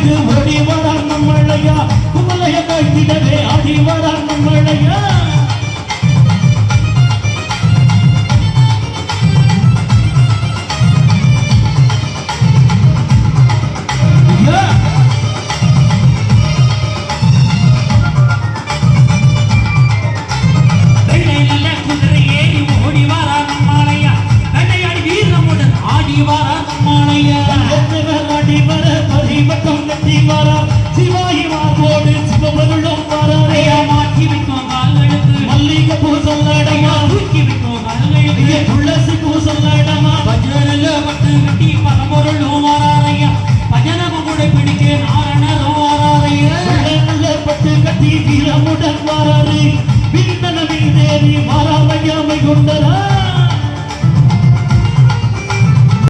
அழகு ஒளி வரார் நம்மழையா குமலைய கட்டிடவே அடி வரார் நம்மழையா ஆடி வர மாலையா கட்டி வரா. சிவாயி மார்போடு சிவபருளும் வராரே. மாற்றி வைக்கும் கால்களுக்கு மல்லிகை பூ சொல்லடமா தூக்கி வைக்கும் கால்களுக்கு துளசி பூ சொல்லடமா பஜனல பட்டு கட்டி பரம்பொருளும் வாராரையா. பஜனம கூட பிடிக்க நாரணரும் வாராரையா. பட்டு கட்டி வீரமுடன் வராரு. விந்தன வீதேறி